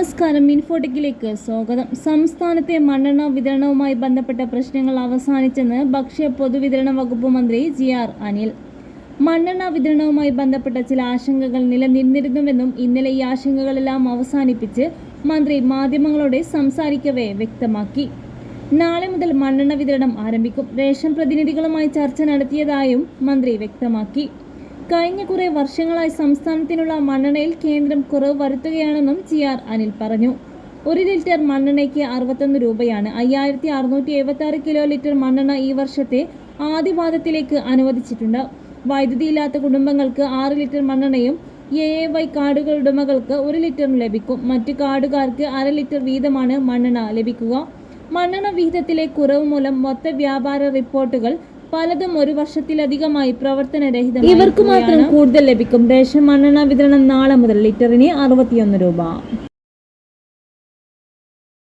നമസ്കാരം. ഇൻഫോടെക്കിലേക്ക് സ്വാഗതം. സംസ്ഥാനത്തെ മണ്ണെണ്ണ വിതരണവുമായി ബന്ധപ്പെട്ട പ്രശ്നങ്ങൾ അവസാനിച്ചെന്ന് ഭക്ഷ്യ പൊതുവിതരണ വകുപ്പ് മന്ത്രി ജി ആർ അനിൽ. മണ്ണെണ്ണ വിതരണവുമായി ബന്ധപ്പെട്ട ചില ആശങ്കകൾ നിലനിന്നിരുന്നുവെന്നും ഇന്നലെ ഈ ആശങ്കകളെല്ലാം അവസാനിപ്പിച്ച് മന്ത്രി മാധ്യമങ്ങളോട് സംസാരിക്കവേ വ്യക്തമാക്കി. നാളെ മുതൽ മണ്ണെണ്ണ വിതരണം ആരംഭിക്കും. റേഷൻ പ്രതിനിധികളുമായി ചർച്ച നടത്തിയതായും മന്ത്രി വ്യക്തമാക്കി. കഴിഞ്ഞ കുറെ വർഷങ്ങളായി സംസ്ഥാനത്തിനുള്ള മണ്ണെണ്ണയിൽ കേന്ദ്രം കുറവ് വരുത്തുകയാണെന്നും ജി ആർ അനിൽ പറഞ്ഞു. ഒരു ലിറ്റർ മണ്ണെണ്ണയ്ക്ക് അറുപത്തൊന്ന് രൂപയാണ്. അയ്യായിരത്തി അറുന്നൂറ്റി എഴുപത്തി ആറ് കിലോ ലിറ്റർ മണ്ണെണ്ണ ഈ വർഷത്തെ ആദ്യപാദത്തിലേക്ക് അനുവദിച്ചിട്ടുണ്ട്. വൈദ്യുതി ഇല്ലാത്ത കുടുംബങ്ങൾക്ക് ആറ് ലിറ്റർ മണ്ണെണ്ണയും എ എ വൈ കാർഡുകൾ ഉടമകൾക്ക് ഒരു ലിറ്ററും ലഭിക്കും. മറ്റ് കാർഡുകാർക്ക് അര ലിറ്റർ വീതമാണ് മണ്ണെണ്ണ ലഭിക്കുക. മണ്ണെണ്ണ വിഹിതത്തിലെ കുറവ് മൂലം മൊത്ത വ്യാപാര റിപ്പോർട്ടുകൾ പലതും ഒരു വർഷത്തിലധികമായി പ്രവർത്തനരഹിതം ഇവർക്ക് മാത്രം കൂടുതൽ ലഭിക്കും. റേഷൻ മണ്ണെണ്ണ വിതരണം നാളെ മുതൽ ലിറ്ററിന് അറുപത്തിയൊന്ന് രൂപ.